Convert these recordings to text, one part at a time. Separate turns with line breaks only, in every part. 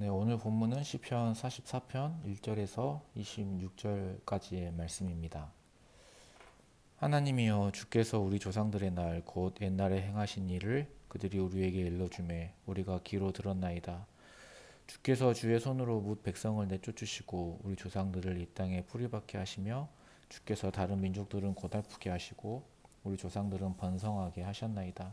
네, 오늘 본문은 시편 44편 1절에서 26절까지의 말씀입니다. 하나님이여 주께서 우리 조상들의 날 곧 옛날에 행하신 일을 그들이 우리에게 일러 주매 우리가 귀로 들었나이다. 주께서 주의 손으로 뭇 백성을 내쫓으시고 우리 조상들을 이 땅에 뿌리박게 하시며 주께서 다른 민족들은 고달프게 하시고 우리 조상들은 번성하게 하셨나이다.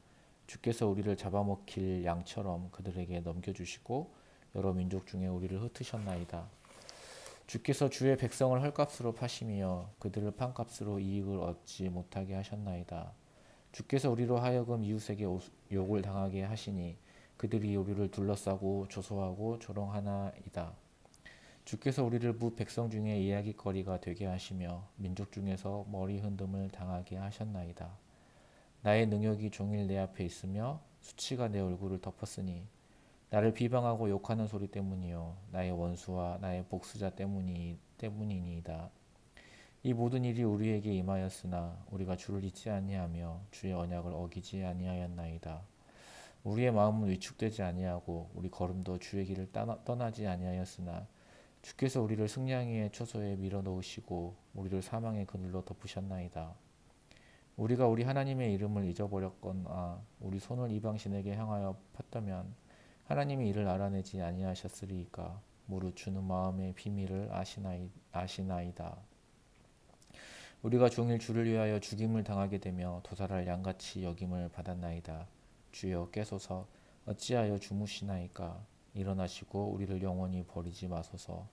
주께서 우리를 잡아먹힐 양처럼 그들에게 넘겨주시고 여러 민족 중에 우리를 흩으셨나이다. 주께서 주의 백성을 헐값으로 파시며 그들을 판값으로 이익을 얻지 못하게 하셨나이다. 주께서 우리로 하여금 이웃에게 욕을 당하게 하시니 그들이 우리를 둘러싸고 조소하고 조롱하나이다. 주께서 우리를 무 백성 중에 이야기거리가 되게 하시며 민족 중에서 머리 흔듦을 당하게 하셨나이다. 나의 능력이 종일 내 앞에 있으며 수치가 내 얼굴을 덮었으니 나를 비방하고 욕하는 소리 때문이요 나의 원수와 나의 복수자 때문이 때문이니이다. 이 모든 일이 우리에게 임하였으나 우리가 주를 잊지 아니하며 주의 언약을 어기지 아니하였나이다. 우리의 마음은 위축되지 아니하고 우리 걸음도 주의 길을 떠나 지 아니하였으나 주께서 우리를 승냥이의 초소에 밀어 넣으시고 우리를 사망의 그늘로 덮으셨나이다. 우리가 우리 하나님의 이름을 잊어버렸거나 우리 손을 이방 신에게 향하여 팠다면 하나님이 이를 알아내지 아니하셨으리이까 무릇 주는 마음의 비밀을 아시나이, 아시나이다. 우리가 종일 주를 위하여 죽임을 당하게 되며 도살할 양같이 여김을 받았나이다. 주여 깨소서 어찌하여 주무시나이까 일어나시고 우리를 영원히 버리지 마소서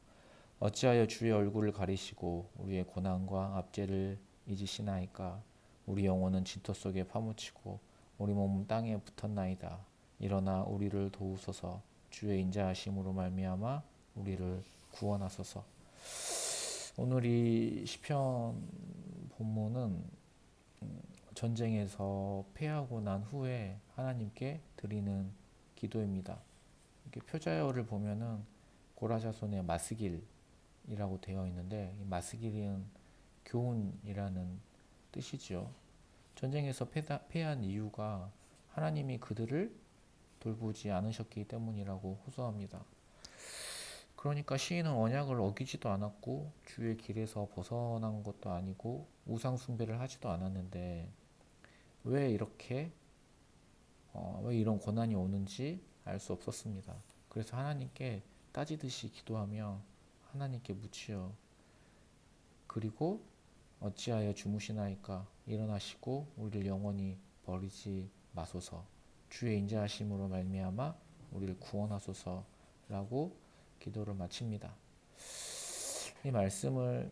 어찌하여 주의 얼굴을 가리시고 우리의 고난과 압제를 잊으시나이까 우리 영혼은 진토 속에 파묻히고 우리 몸은 땅에 붙었나이다. 일어나 우리를 도우소서. 주의 인자하심으로 말미암아 우리를 구원하소서. 오늘 이 시편 본문은 음, 전쟁에서 패하고 난 후에 하나님께 드리는 기도입니다. 이렇게 표자열을 보면은 고라자손의 마스길이라고 되어 있는데 이 마스길은 교훈이라는 뜻이죠. 전쟁에서 패한 이유가 하나님이 그들을 돌보지 않으셨기 때문이라고 호소합니다. 그러니까 시인은 언약을 어기지도 않았고 주의 길에서 벗어난 것도 아니고 우상 숭배를 하지도 않았는데 왜 이렇게 어, 왜 이런 고난이 오는지 알 수 없었습니다. 그래서 하나님께 따지듯이 기도하며 하나님께 묻지요. 그리고 어찌하여 주무시나이까 일어나시고 우리를 영원히 버리지 마소서 주의 인자하심으로 말미암아 우리를 구원하소서라고 기도를 마칩니다. 이 말씀을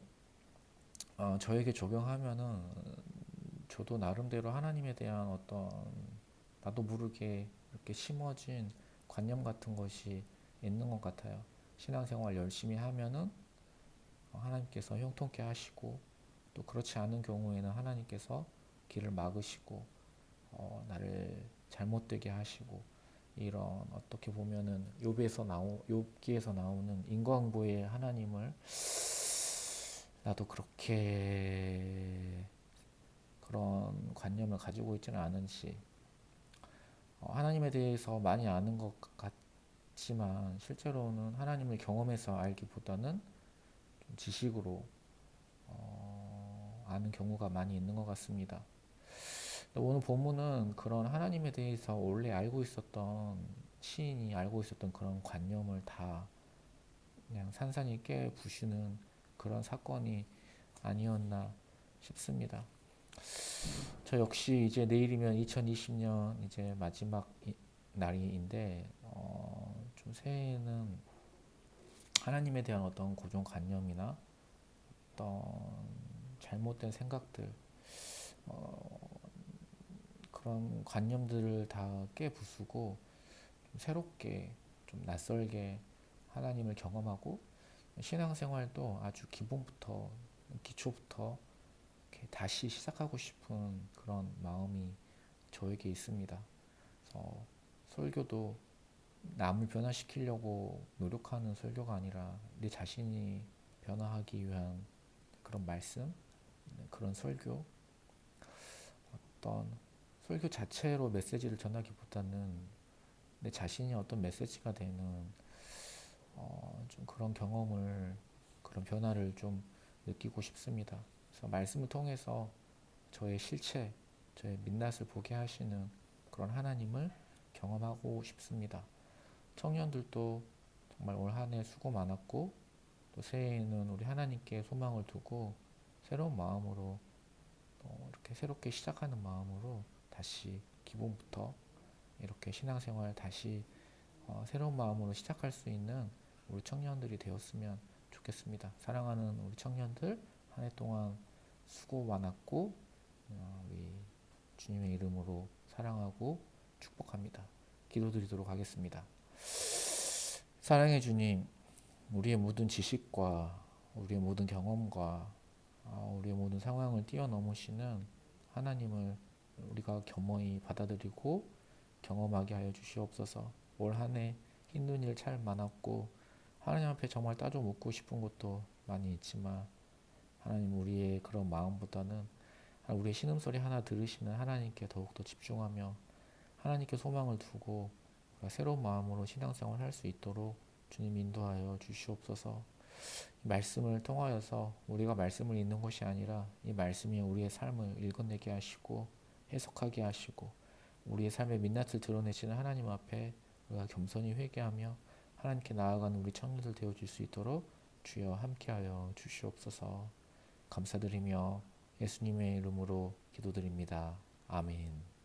어, 저에게 적용하면은 저도 나름대로 하나님에 대한 어떤 나도 모르게 이렇게 심어진 관념 같은 것이 있는 것 같아요. 신앙생활 열심히 하면은 하나님께서 형통케 하시고 또 그렇지 않은 경우에는 하나님께서 길을 막으시고 어, 나를 잘못되게 하시고 이런 어떻게 보면은 욥에서 나오 욥기에서 나오는 인과응보의 하나님을 나도 그렇게 그런 관념을 가지고 있지는 않은지 어, 하나님에 대해서 많이 아는 것 같지만 실제로는 하나님을 경험해서 알기보다는 지식으로 아는 경우가 많이 있는 것 같습니다. 오늘 본문은 그런 하나님에 대해서 원래 알고 있었던 시인이 알고 있었던 그런 관념을 다 그냥 산산이 깨 부시는 그런 사건이 아니었나 싶습니다. 저 역시 이제 내일이면 2020년 이제 마지막 이- 날인데 어, 좀 새해에는 하나님에 대한 어떤 고정관념이나 어떤 잘못된 생각들 어, 그런 관념들을 다 깨부수고 좀 새롭게 좀 낯설게 하나님을 경험하고 신앙생활도 아주 기본부터 기초부터 다시 시작하고 싶은 그런 마음이 저에게 있습니다. 그래서 설교도 남을 변화시키려고 노력하는 설교가 아니라 내 자신이 변화하기 위한 그런 말씀, 그런 설교, 어떤 설교 자체로 메시지를 전하기보다는 내 자신이 어떤 메시지가 되는 어, 좀 그런 경험을 그런 변화를 좀 느끼고 싶습니다. 그래서 말씀을 통해서 저의 실체, 저의 민낯을 보게 하시는 그런 하나님을 경험하고 싶습니다. 청년들도 정말 올 한 해 수고 많았고 또 새해에는 우리 하나님께 소망을 두고 새로운 마음으로 또 이렇게 새롭게 시작하는 마음으로 다시 기본부터 이렇게 신앙생활 다시 어, 새로운 마음으로 시작할 수 있는 우리 청년들이 되었으면 좋겠습니다. 사랑하는 우리 청년들 한 해 동안 수고 많았고 어, 우리 주님의 이름으로 사랑하고 축복합니다. 기도드리도록 하겠습니다. 사랑해 주님, 우리의 모든 지식과 우리의 모든 경험과 아, 우리의 모든 상황을 뛰어넘으시는 하나님을 우리가 겸허히 받아들이고 경험하게 하여 주시옵소서. 올 한 해 힘든 일 참 많았고 하나님 앞에 정말 따져 묻고 싶은 것도 많이 있지만 하나님 우리의 그런 마음보다는 우리의 신음소리 하나 들으시는 하나님께 더욱더 집중하며 하나님께 소망을 두고 새로운 마음으로 신앙생활을 할 수 있도록 주님 인도하여 주시옵소서. 이 말씀을 통하여서 우리가 말씀을 읽는 것이 아니라 이 말씀이 우리의 삶을 읽어내게 하시고 해석하게 하시고 우리의 삶의 민낯을 드러내시는 하나님 앞에 우리가 겸손히 회개하며 하나님께 나아가는 우리 청년들 되어줄 수 있도록 주여 함께하여 주시옵소서 감사드리며 예수님의 이름으로 기도드립니다. 아멘.